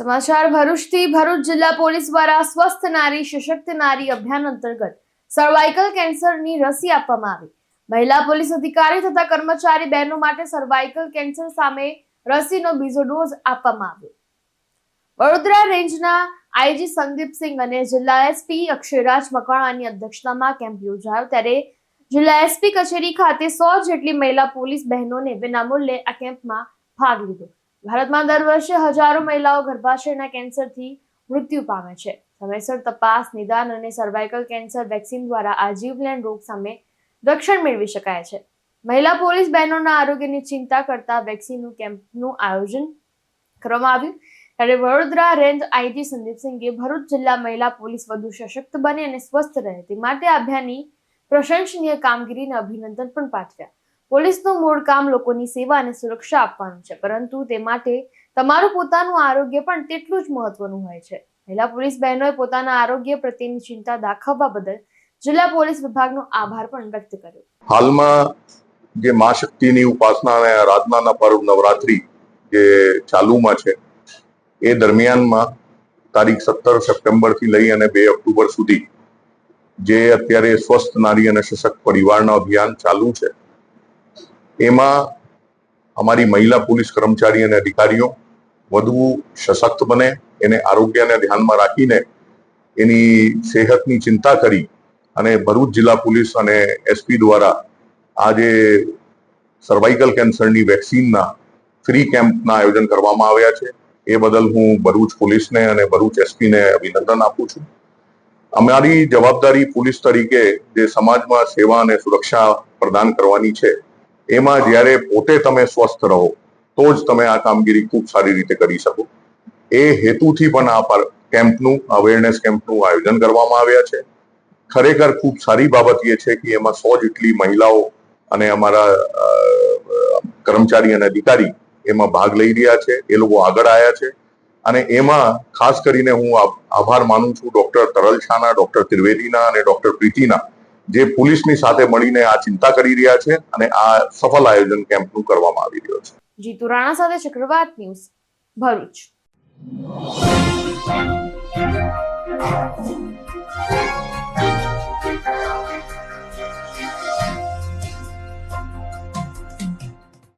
સમાચાર, ભરૂચથી ભરૂચ જિલ્લા પોલીસ દ્વારા સ્વસ્થ નારી, સશક્ત નારી અભિયાન અંતર્ગત સર્વાઇકલ કેન્સરની રસી આપવામાં આવી. મહિલા પોલીસ અધિકારી તથા કર્મચારી બહેનો માટે સર્વાઇકલ કેન્સર સામે રસીનો બીજો ડોઝ આપવામાં આવ્યો. વડોદરા રેન્જના આઈજી સંદીપસિંહ અને જિલ્લા એસપી અક્ષયરાજ મકવાણાની અધ્યક્ષતામાં કેમ્પ યોજાયો. ત્યારે જિલ્લા એસપી કચેરી ખાતે સો જેટલી મહિલા પોલીસ બહેનોને વિનામૂલ્યે આ કેમ્પમાં ભાગ લીધો. ભારતમાં દર વર્ષે હજારો મહિલાઓ ગર્ભાશયના કેન્સરથી મૃત્યુ પામે છે. સમયસર તપાસ, નિદાન અને સર્વાઇકલ કેન્સર વેક્સિન દ્વારા આ રોગ સામે રક્ષણ મેળવી શકાય છે. મહિલા પોલીસ બહેનોના આરોગ્યની ચિંતા કરતા વેક્સિનનું કેમ્પનું આયોજન કરવામાં આવ્યું. ત્યારે વડોદરા રેન્જ આઈજી સંદીપસિંહે ભરૂચ જિલ્લા મહિલા પોલીસ વધુ સશક્ત બને અને સ્વસ્થ રહે તે માટે અભિયાનની પ્રશંસનીય કામગીરીને અભિનંદન પણ પાઠવ્યા. પોલીસનું મૂળ કામ લોકોની સેવા અને સુરક્ષા આપવાનું છે. પરંતુ તે માટે તમારું પોતાનું આરોગ્ય પણ તેટલું જ મહત્વનું હોય છે. મહિલા પોલીસ બહેનોએ પોતાના આરોગ્ય પ્રત્યેની ચિંતા દાખવવા બદલ જિલ્લા પોલીસ વિભાગનો આભાર પણ વ્યક્ત કર્યો. હાલમાં જે મા શક્તિની ઉપાસના અને આરાધનાના પર્વ નવરાત્રી જે ચાલુમાં છે, એ દરમિયાનમાં તારીખ સત્તર સપ્ટેમ્બરથી લઈ અને બે ઓક્ટોબર સુધી જે અત્યારે સ્વસ્થ નારી અને સશક્ત પરિવારના અભિયાન ચાલુ છે એમાં અમારી મહિલા પોલીસ કર્મચારી અને અધિકારીઓ વધુ સશક્ત બને, એને આરોગ્યને ધ્યાનમાં રાખીને એની સેહતની ચિંતા કરી અને ભરૂચ જિલ્લા પોલીસ અને એસપી દ્વારા આજે સર્વાઇકલ કેન્સરની વેક્સિનના ફ્રી કેમ્પના આયોજન કરવામાં આવ્યા છે. એ બદલ હું ભરૂચ પોલીસને અને ભરૂચ એસપીને અભિનંદન આપું છું. અમારી જવાબદારી પોલીસ તરીકે જે સમાજમાં સેવા અને સુરક્ષા પ્રદાન કરવાની છે એમાં જ્યારે પોતે તમે સ્વસ્થ રહો, તો જ તમે આ કામગીરી ખૂબ સારી રીતે કરી શકો. એ હેતુથી પણ આ પર કેમ્પનું અવેરનેસ કેમ્પનું આયોજન કરવામાં આવ્યા છે. ખરેખર ખૂબ સારી બાબત એ છે કે એમાં સો જેટલી મહિલાઓ અને અમારા કર્મચારી અને અધિકારી એમાં ભાગ લઈ રહ્યા છે, એ લોકો આગળ આવ્યા છે. અને એમાં ખાસ કરીને હું આભાર માનું છું ડોક્ટર તરલ શાહના, ડોક્ટર ત્રિવેદીના અને ડોક્ટર પ્રીતિના જે પોલીસની સાથે મળીને આ ચિંતા કરી રહ્યા છે અને આ સફળ આયોજન કેમ્પનું કરવામાં આવી રહ્યો છે. જીતુ રાણા સાથે ચક્રવાત ન્યૂઝ ભરૂચ.